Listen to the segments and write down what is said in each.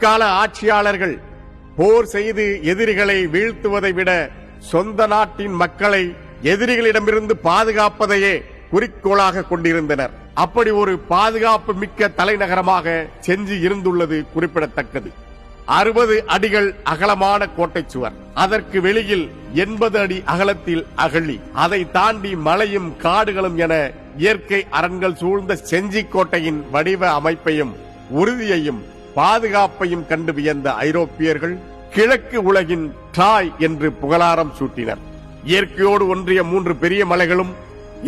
தற்கால ஆட்சியாளர்கள் போர் செய்து எதிரிகளை வீழ்த்துவதை விட சொந்த நாட்டின் மக்களை எதிரிகளிடமிருந்து பாதுகாப்பதையே குறிக்கோளாக கொண்டிருந்தனர். அப்படி ஒரு பாதுகாப்பு மிக்க தலைநகரமாக செஞ்சு இருந்துள்ளது குறிப்பிடத்தக்கது. அறுபது அடிகள் அகலமான கோட்டை சுவர். அதற்கு வெளியில் எண்பது அடி அகலத்தில் அகழி. அதை தாண்டி மலையும் காடுகளும் என இயற்கை அரண்கள் சூழ்ந்த செஞ்சி கோட்டையின் வடிவ அமைப்பையும் உறுதியையும் பாதுகாப்பையும் கண்டு வியந்த ஐரோப்பியர்கள் கிழக்கு உலகின் ட்ராய் என்று புகழாரம் சூட்டினர். இயற்கையோடு ஒன்றிய மூன்று பெரிய மலைகளும்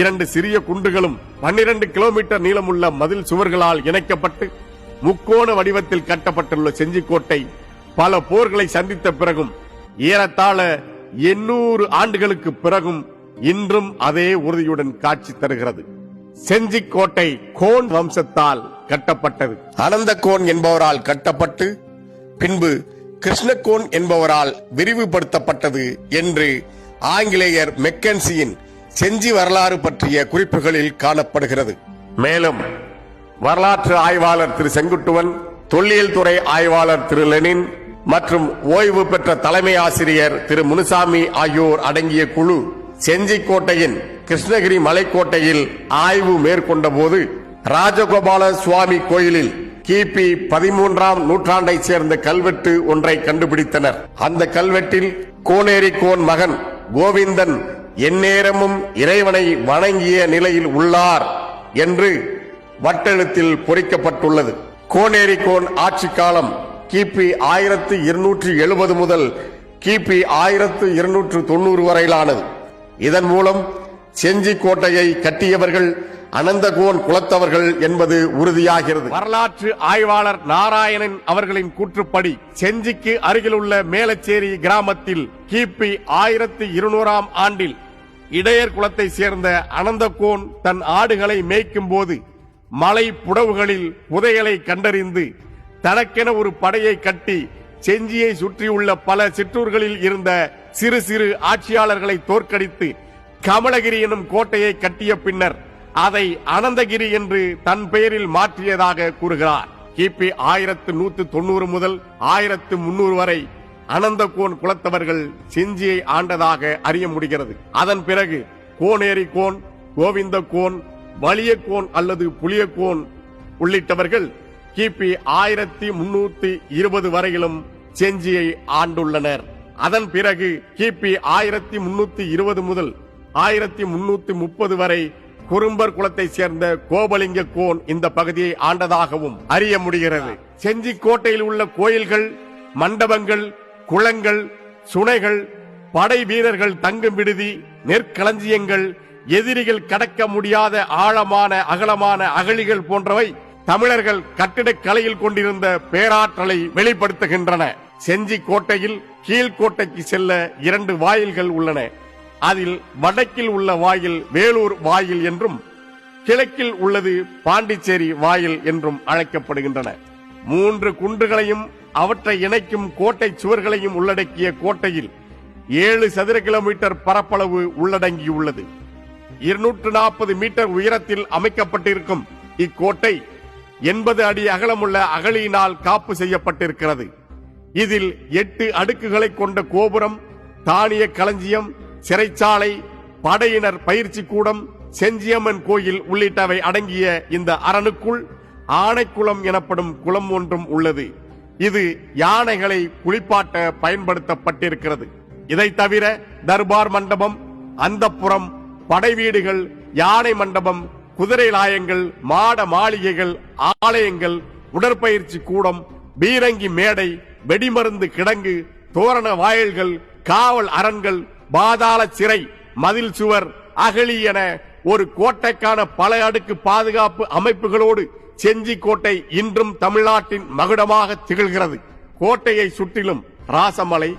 இரண்டு சிறிய குன்றுகளும் 12 கிலோமீட்டர் நீளமுள்ள மதில் சுவர்களால் இணைக்கப்பட்டு முக்கோண வடிவத்தில் கட்டப்பட்டுள்ள செஞ்சிக்கோட்டை பல போர்களை சந்தித்த பிறகும் ஏறத்தாழ எண்ணூறு ஆண்டுகளுக்கு பிறகும் இன்றும் அதே உறுதியுடன் காட்சி தருகிறது. செஞ்சிக்கோட்டை கோன் வம்சத்தால் கட்டப்பட்டது. அனந்தகோன் என்பவரால் கட்டப்பட்டு பின்பு கிருஷ்ணகோன் என்பவரால் விரிவுபடுத்தப்பட்டது என்று ஆங்கிலேயர் மெக்கன்சியின் செஞ்சி வரலாறு பற்றிய குறிப்புகளில் காணப்படுகிறது. மேலும் வரலாற்று ஆய்வாளர் திரு செங்குட்டுவன் தொல்லியல் துறை ஆய்வாளர் திரு லெனின் மற்றும் ஓய்வு பெற்ற தலைமை ஆசிரியர் திரு முனுசாமி ஆகியோர் அடங்கிய குழு செஞ்சிக்கோட்டையின் கிருஷ்ணகிரி மலைக்கோட்டையில் ஆய்வு மேற்கொண்ட போது ராஜகோபால சுவாமி கோயிலில் கிபி பதிமூன்றாம் நூற்றாண்டைச் சேர்ந்த கல்வெட்டு ஒன்றை கண்டுபிடித்தனர். அந்த கல்வெட்டில் கோனேரி கோன் மகன் கோவிந்தன் எந்நேரமும் இறைவனை வணங்கிய நிலையில் உள்ளார் என்று வட்டெழுத்தில் பொறிக்கப்பட்டுள்ளது. கோனேரி கோன் ஆட்சி காலம் கிபி ஆயிரத்து இருநூற்று எழுபது முதல் கிபி ஆயிரத்து இருநூற்று தொண்ணூறு வரையிலானது. இதன் மூலம் செஞ்சி கோட்டையை கட்டியவர்கள் அனந்தகோன் குலத்தவர்கள் என்பது உறுதியாகிறது. வரலாற்று ஆய்வாளர் நாராயணன் அவர்களின் கூற்றுப்படி செஞ்சிக்கு அருகிலுள்ள மேலச்சேரி கிராமத்தில் கிபி ஆயிரத்தி இருநூறாம் ஆண்டில் இடையர் குலத்தை சேர்ந்த அனந்தகோன் தன் ஆடுகளை மேய்க்கும் போது மலை புடவுகளில் புதையலை கண்டறிந்து தனக்கென ஒரு படையை கட்டி செஞ்சியை சுற்றியுள்ள பல சிற்றூர்களில் இருந்த சிறு சிறு ஆட்சியாளர்களை தோற்கடித்து கமலகிரி எனும் கோட்டையை கட்டிய பின்னர் அதை அனந்தகிரி என்று தன் பெயரில் மாற்றியதாக கூறுகிறார். கிபி ஆயிரத்து நூத்து தொண்ணூறு முதல் ஆயிரத்து முன்னூறு வரை அனந்தகோன் குலத்தவர்கள் செஞ்சியை ஆண்டதாக அறிய முடிகிறது. அதன் பிறகு கோனேரி கோன் கோவிந்த கோன் வலியக்கோன் அல்லது புளியக்கோன் உள்ளிட்டவர்கள் கிபி ஆயிரத்தி முன்னூத்தி இருபது வரையிலும் செஞ்சியை ஆண்டுள்ளனர். அதன் பிறகு கிபி ஆயிரத்தி முன்னூத்தி இருபது முதல் ஆயிரத்தி முன்னூத்தி முப்பது வரை குறும்பர் குலத்தை சேர்ந்த கோபலிங்க கோன் இந்த பகுதியை ஆண்டதாகவும் அறிய முடிகிறது. செஞ்சி கோட்டையில் உள்ள கோயில்கள் மண்டபங்கள் குளங்கள் சுனைகள் படை வீரர்கள் தங்கும் விடுதி நெற்களஞ்சியங்கள் எதிரிகள் கடக்க முடியாத ஆழமான அகலமான அகழிகள் போன்றவை தமிழர்கள் கட்டிடக் கலையில் கொண்டிருந்த பேராற்றலை வெளிப்படுத்துகின்றன. செஞ்சி கோட்டையில் கீழ்கோட்டைக்கு செல்ல இரண்டு வாயில்கள் உள்ளன. அதில் வடக்கில் உள்ள வாயில் வேலூர் வாயில் என்றும் கிழக்கில் உள்ளது பாண்டிச்சேரி வாயில் என்றும் அழைக்கப்படுகின்றன. மூன்று குன்றுகளையும் அவற்றை இணைக்கும் கோட்டை சுவர்களையும் உள்ளடக்கிய கோட்டையில் ஏழு சதுர கிலோமீட்டர் பரப்பளவு உள்ளடங்கியுள்ளது. இருநூற்று நாற்பது மீட்டர் உயரத்தில் அமைக்கப்பட்டிருக்கும் இக்கோட்டை எண்பது அடி அகலமுள்ள அகழியினால் காப்பு செய்யப்பட்டிருக்கிறது. இதில் எட்டு அடுக்குகளை கொண்ட கோபுரம் தானிய களஞ்சியம் சிறைச்சாலை படையினர் பயிற்சி கூடம் செஞ்சியம்மன் கோயில் உள்ளிட்டவை அடங்கிய இந்த அரணுக்குள் ஆனைக்குளம் எனப்படும் குளம் ஒன்றும் உள்ளது. இது யானைகளை குளிப்பாட்ட பயன்படுத்தப்பட்டிருக்கிறது. இதை தவிர தர்பார் மண்டபம் அந்தப்புறம் படை வீடுகள் யானை மண்டபம் குதிரை லாயங்கள் மாட மாளிகைகள் ஆலயங்கள் உடற்பயிற்சி கூடம் பீரங்கி மேடை வெடிமருந்து கிடங்கு தோரண வாயில்கள் காவல் அரண்கள் பாதாள சிறை மதில் சுவர் அகழி என ஒரு கோட்டைக்கான பல அடுக்கு பாதுகாப்பு அமைப்புகளோடு செஞ்சி கோட்டை இன்றும் தமிழ்நாட்டின் மகுடமாக திகழ்கிறது. கோட்டையை சுற்றிலும் ராசமலை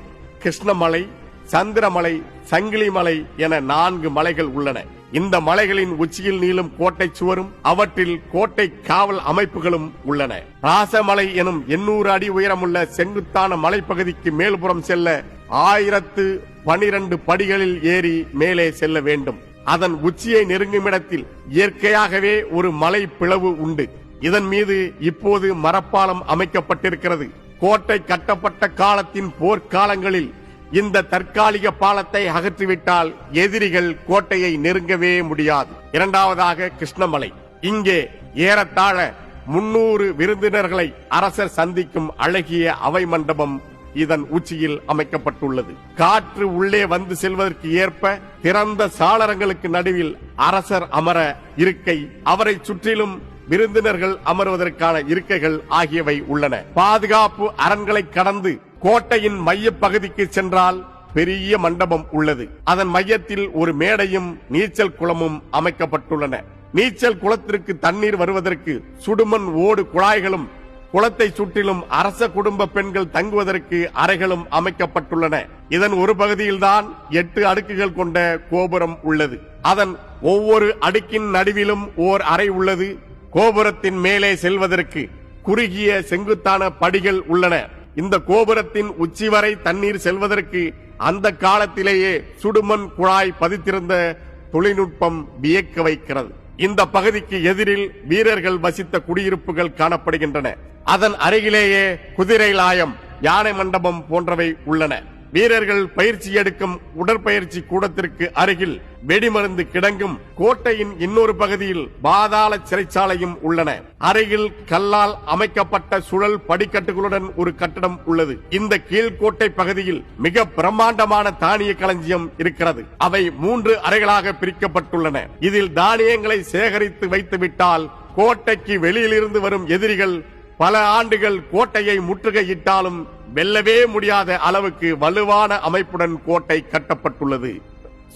கிருஷ்ணமலை சந்திரமலை சங்கிலிமலை என நான்கு மலைகள் உள்ளன. இந்த மலைகளின் உச்சியில் நீளும் கோட்டை சுவரும் அவற்றில் கோட்டை காவல் அமைப்புகளும் உள்ளன. ராசமலை எனும் எண்ணூறு அடி உயரமுள்ள செங்குத்தான மலைப்பகுதிக்கு மேல்புறம் செல்ல ஆயிரத்து பனிரண்டு படிகளில் ஏறி மேலே செல்ல வேண்டும். அதன் உச்சியை நெருங்கும் இடத்தில் இயற்கையாகவே ஒரு மலை பிளவு உண்டு. இதன் மீது இப்போது மரப்பாலம் அமைக்கப்பட்டிருக்கிறது. கோட்டை கட்டப்பட்ட காலத்தின் போர்க்காலங்களில் இந்த தற்காலிக பாலத்தை அகற்றிவிட்டால் எதிரிகள் கோட்டையை நெருங்கவே முடியாது. இரண்டாவதாக கிருஷ்ணமலை. இங்கே ஏறத்தாழ முன்னூறு விருந்தினர்களை அரசர் சந்திக்கும் அழகிய அவை மண்டபம் இதன் உச்சியில் அமைக்கப்பட்டுள்ளது. காற்று உள்ளே வந்து செல்வதற்கு ஏற்ப திறந்த சாளரங்களுக்கு நடுவில் அரசர் அமர இருக்கை அவரை சுற்றிலும் விருந்தினர்கள் அமர்வதற்கான இருக்கைகள் ஆகியவை உள்ளன. பாதுகாப்பு அரண்களை கடந்து கோட்டையின் மைய பகுதிக்கு சென்றால் பெரிய மண்டபம் உள்ளது. அதன் மையத்தில் ஒரு மேடையும் நீச்சல் குளமும் அமைக்கப்பட்டுள்ளன. நீச்சல் குளத்திற்கு தண்ணீர் வருவதற்கு சுடுமண் ஓடு குழாய்களும் குளத்தை சுற்றிலும் அரச குடும்ப பெண்கள் தங்குவதற்கு அறைகளும் அமைக்கப்பட்டுள்ளன. இதன் ஒரு பகுதியில்தான் எட்டு அடுக்குகள் கொண்ட கோபுரம் உள்ளது. அதன் ஒவ்வொரு அடுக்கின் நடுவிலும் ஓர் அறை உள்ளது. கோபுரத்தின் மேலே செல்வதற்கு குறுகிய செங்குத்தான படிகள் உள்ளன. இந்த கோபுரத்தின் உச்சி வரை தண்ணீர் செல்வதற்கு அந்த காலத்திலேயே சுடுமண் குழாய் பதித்திருந்த தொழில்நுட்பம் வியக்க வைக்கிறது. இந்த பகுதிக்கு எதிரில் வீரர்கள் வசித்த குடியிருப்புகள் காணப்படுகின்றன. அதன் அருகிலேயே குதிரை லாயம் யானை மண்டபம் போன்றவை உள்ளன. வீரர்கள் பயிற்சி எடுக்கும் உடற்பயிற்சி கூடத்திற்கு அருகில் வெடிமருந்து கிடங்கும் கோட்டையின் இன்னொரு பகுதியில் பாதாள சிறைச்சாலையும் உள்ளன. அருகில் கல்லால் அமைக்கப்பட்ட சுழல் படிக்கட்டுகளுடன் ஒரு கட்டடம் உள்ளது. இந்த கீழ்கோட்டை பகுதியில் மிக பிரம்மாண்டமான தானிய களஞ்சியம் இருக்கிறது. அவை மூன்று அறைகளாக பிரிக்கப்பட்டுள்ளன. இதில் தானியங்களை சேகரித்து வைத்துவிட்டால் கோட்டைக்கு வெளியிலிருந்து வரும் எதிரிகள் பல ஆண்டுகள் கோட்டையை முற்றுகையிட்டாலும் வெல்லவே முடியாத அளவுக்கு வலுவான அமைப்புடன் கோட்டை கட்டப்பட்டுள்ளது.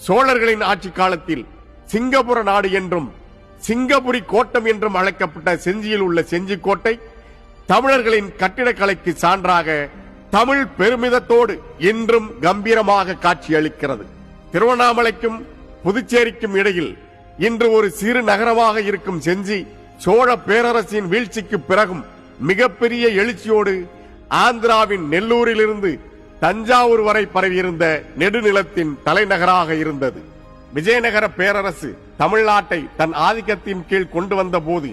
சோழர்களின் ஆட்சி காலத்தில் சிங்கப்புர நாடு என்றும் சிங்கபுரி கோட்டம் என்றும் அழைக்கப்பட்ட செஞ்சியில் உள்ள செஞ்சி கோட்டை தமிழர்களின் கட்டிடக்கலைக்கு சான்றாக தமிழ் பெருமிதத்தோடு இன்றும் கம்பீரமாக காட்சியளிக்கிறது. திருவண்ணாமலைக்கும் புதுச்சேரிக்கும் இடையில் இன்று ஒரு சிறு நகரமாக இருக்கும் செஞ்சி சோழ பேரரசின் வீழ்ச்சிக்கு பிறகும் மிகப்பெரிய எழுச்சியோடு ஆந்திராவின் நெல்லூரிலிருந்து தஞ்சாவூர் வரை பரவியிருந்த நெடுநிலத்தின் தலைநகராக இருந்தது. விஜயநகர பேரரசு தமிழ்நாட்டை தன் ஆதிக்கத்தின் கீழ் கொண்டு வந்த போது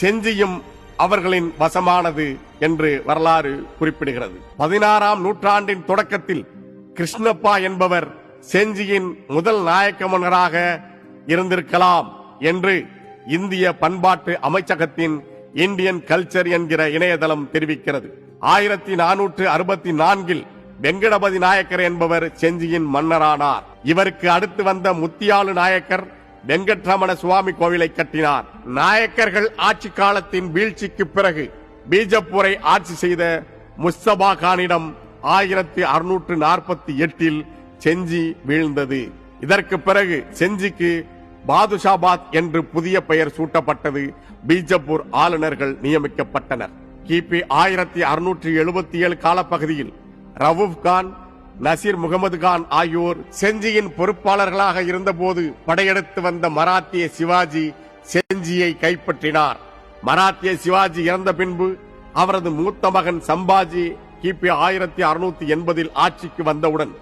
செஞ்சியும் அவர்களின் வசமானது என்று வரலாறு குறிப்பிடுகிறது. பதினாறாம் நூற்றாண்டின் தொடக்கத்தில் கிருஷ்ணப்பா என்பவர் செஞ்சியின் முதல் நாயக்க மன்னராக இருந்திருக்கலாம் என்று இந்திய பண்பாட்டு அமைச்சகத்தின் இந்தியன் கல்ச்சர் என்கிற இணையதளம் தெரிவிக்கிறது. ஆயிரத்தி நானூற்று அறுபத்தி நான்கில் வெங்கடபதி நாயக்கர் என்பவர் செஞ்சியின் மன்னரானார். இவருக்கு அடுத்து வந்த முத்தியாலு நாயக்கர் வெங்கட்ரமண சுவாமி கோவிலை கட்டினார். நாயக்கர்கள் ஆட்சி காலத்தின் வீழ்ச்சிக்கு பிறகு பீஜப்பூரை ஆட்சி செய்த முஸ்தபா கானிடம் ஆயிரத்தி அறுநூற்று நாற்பத்தி எட்டில் செஞ்சி வீழ்ந்தது. இதற்கு பிறகு செஞ்சிக்கு பாதுஷாபாத் என்று புதிய பெயர் சூட்டப்பட்டது. பீஜப்பூர் ஆளுநர்கள் நியமிக்கப்பட்டனர். கிபி ஆயிரத்தி அறுநூற்றி எழுபத்தி ஏழு காலப்பகுதியில் ரவூப் கான் நசீர் முகமது கான் ஆகியோர் செஞ்சியின் பொறுப்பாளர்களாக இருந்தபோது படையெடுத்து வந்த மராத்திய சிவாஜி செஞ்சியை கைப்பற்றினார். மராத்திய சிவாஜி இறந்த பின்பு அவரது மூத்த மகன் சம்பாஜி கிபி ஆயிரத்தி அறுநூத்தி எண்பதில் ஆட்சிக்கு வந்தவுடன்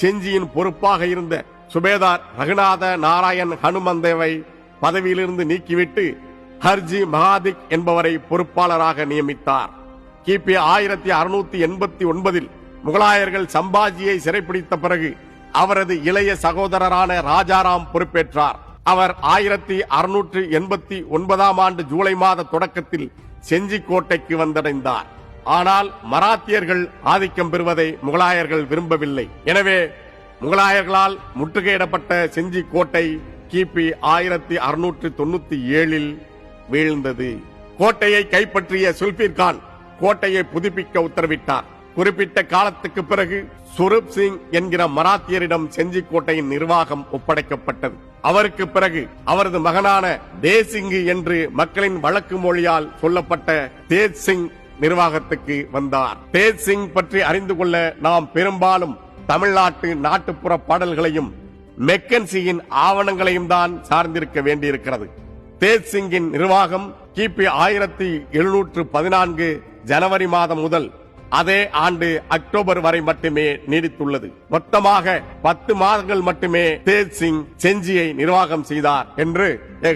செஞ்சியின் பொறுப்பாக இருந்த சுபேதார் ரகுநாத நாராயண் ஹனுமந்தேவை பதவியிலிருந்து நீக்கிவிட்டு ஹர்ஜி மகாதிக் என்பவரை பொறுப்பாளராக நியமித்தார். கிபி ஆயிரத்தி அறுநூத்தி எண்பத்தி ஒன்பதில் முகலாயர்கள் சம்பாஜியை சிறைப்பிடித்த பிறகு அவரது இளைய சகோதரரான ராஜாராம் பொறுப்பேற்றார். அவர் ஆயிரத்தி அறுநூற்று எண்பத்தி ஒன்பதாம் ஆண்டு ஜூலை மாத தொடக்கத்தில் செஞ்சி கோட்டைக்கு வந்தடைந்தார். ஆனால் மராத்தியர்கள் ஆதிக்கம் பெறுவதை முகலாயர்கள் விரும்பவில்லை. எனவே முகலாயர்களால் முற்றுகையிடப்பட்ட செஞ்சி கோட்டை கிபி ஆயிரத்தி அறுநூற்றி தொண்ணூத்தி ஏழில் வீழ்ந்தது. கோட்டையை கைப்பற்றிய சுல்பீர் கான் கோட்டையை புதுப்பிக்க உத்தரவிட்டார். குறிப்பிட்ட காலத்துக்கு பிறகு சுரூப் சிங் என்கிற மராத்தியரிடம் செஞ்சி கோட்டையின் நிர்வாகம் ஒப்படைக்கப்பட்டது. அவருக்கு பிறகு அவரது மகனான தேசிங்கு என்று மக்களின் வழக்கு மொழியால் சொல்லப்பட்ட தேஜ் சிங் நிர்வாகத்துக்கு வந்தார். தேஜ் சிங் பற்றி அறிந்து கொள்ள நாம் பெரும்பாலும் தமிழ்நாட்டு நாட்டுப்புற பாடல்களையும் மெக்கன்சியின் ஆவணங்களையும் தான் சார்ந்திருக்க வேண்டியிருக்கிறது. தேஜ் சிங்கின் நிர்வாகம் கிபி ஆயிரத்தி எழுநூற்று பதினான்கு ஜனவரி மாதம் முதல் அதே ஆண்டு அக்டோபர் வரை மட்டுமே நீடித்துள்ளது. மொத்தமாக பத்து மாதங்கள் மட்டுமே தேஜ் சிங் செஞ்சியை நிர்வாகம் செய்தார் என்று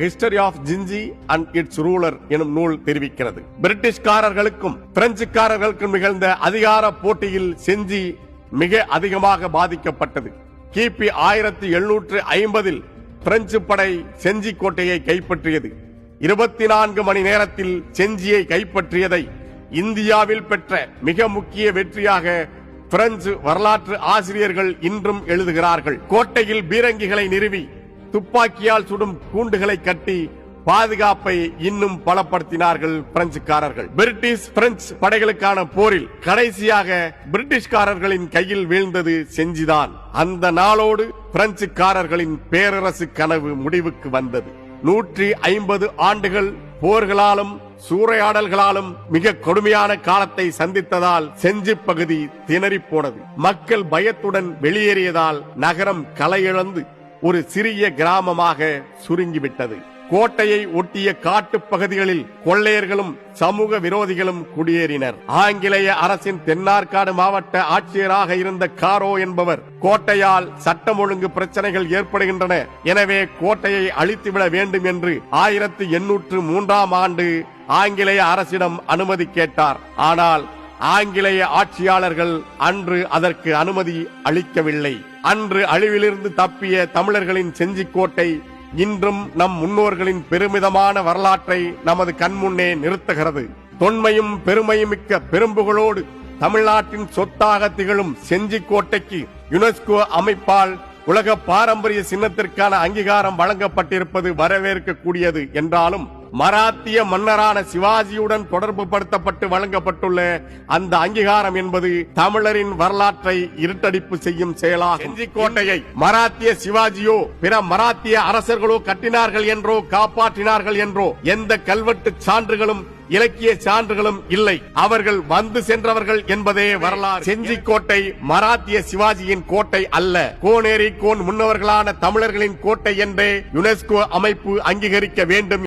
history of Gingee and its ruler எனும் நூல் தெரிவிக்கிறது. பிரிட்டிஷ்காரர்களுக்கும் பிரெஞ்சுக்காரர்களுக்கும் நிகழ்ந்த அதிகார போட்டியில் செஞ்சி மிக அதிகமாக பாதிக்கப்பட்டது. கிபி ஆயிரத்தி எழுநூற்று ஐம்பதில் பிரெஞ்சு படை செஞ்சி கோட்டையை கைப்பற்றியது. இருபத்தி நான்கு மணி நேரத்தில் செஞ்சியை கைப்பற்றியதை இந்தியாவில் பெற்ற மிக முக்கிய வெற்றியாக பிரெஞ்சு வரலாற்று ஆசிரியர்கள் இன்றும் எழுதுகிறார்கள். கோட்டையில் பீரங்கிகளை நிறுவி துப்பாக்கியால் சுடும் கூண்டுகளை கட்டி பாதுகாப்பை இன்னும் பலப்படுத்தினார்கள் பிரெஞ்சுக்காரர்கள். பிரிட்டிஷ் பிரெஞ்சு படைகளுக்கான போரில் கடைசியாக பிரிட்டிஷ்காரர்களின் கையில் வீழ்ந்தது செஞ்சிதான். அந்த நாளோடு பிரெஞ்சுக்காரர்களின் பேரரசு கனவு முடிவுக்கு வந்தது. நூற்றி ஐம்பது ஆண்டுகள் போர்களாலும் சூறையாடல்களாலும் மிக கொடுமையான காலத்தை சந்தித்ததால் செஞ்சி பகுதி திணறிப் போனது. மக்கள் பயத்துடன் வெளியேறியதால் நகரம் கலையிழந்து ஒரு சிறிய கிராமமாக சுருங்கிவிட்டது. கோட்டையை ஒட்டிய காட்டுப் பகுதிகளில் கொள்ளையர்களும் சமூக விரோதிகளும் குடியேறினர். ஆங்கிலேய அரசின் தென்னார்காடு மாவட்ட ஆட்சியராக இருந்த காரோ என்பவர் கோட்டையால் சட்டம் ஒழுங்கு பிரச்சனைகள் ஏற்படுகின்றன. எனவே கோட்டையை அழித்துவிட வேண்டும் என்று ஆயிரத்தி எண்ணூற்று மூன்றாம் ஆண்டு ஆங்கிலேய அரசிடம் அனுமதி கேட்டார். ஆனால் ஆங்கிலேய ஆட்சியாளர்கள் அன்று அதற்கு அனுமதி அளிக்கவில்லை. அன்று அழிவிலிருந்து தப்பிய தமிழர்களின் செஞ்சிக்கோட்டை இன்றும் நம் முன்னோர்களின் பெருமிதமான வரலாற்றை நமது கண்முன்னே நிறுத்துகிறது. தொன்மையும் பெருமையும் மிக்க பெரும்புகளோடு தமிழ்நாட்டின் சொத்தாக திகழும் செஞ்சிக்கோட்டைக்கு யுனெஸ்கோ அமைப்பால் உலக பாரம்பரிய சின்னத்திற்கான அங்கீகாரம் வழங்கப்பட்டிருப்பது வரவேற்கக்கூடியது என்றாலும் மராத்திய மன்னரான சிவாஜியுடன் தொடர்பு படுத்தப்பட்டு வழங்கப்பட்டுள்ள அந்த அங்கீகாரம் என்பது தமிழரின் வரலாற்றை இருட்டடிப்பு செய்யும் செயலாகும். செஞ்சிக்கோட்டையை மராத்திய சிவாஜியோ பிற மராத்திய அரசர்களோ கட்டினார்கள் என்றோ காப்பாற்றினார்கள் என்றோ எந்த கல்வெட்டு சான்றுகளும் இலக்கிய சான்றுகளும் இல்லை. அவர்கள் வந்து சென்றவர்கள் என்பதே வரலாறு. செஞ்சிக்கோட்டை மராத்திய சிவாஜியின் கோட்டை அல்ல. கோனேரி கோன் முன்னவர்களான தமிழர்களின் கோட்டை என்றே யுனெஸ்கோ அமைப்பு அங்கீகரிக்க வேண்டும்.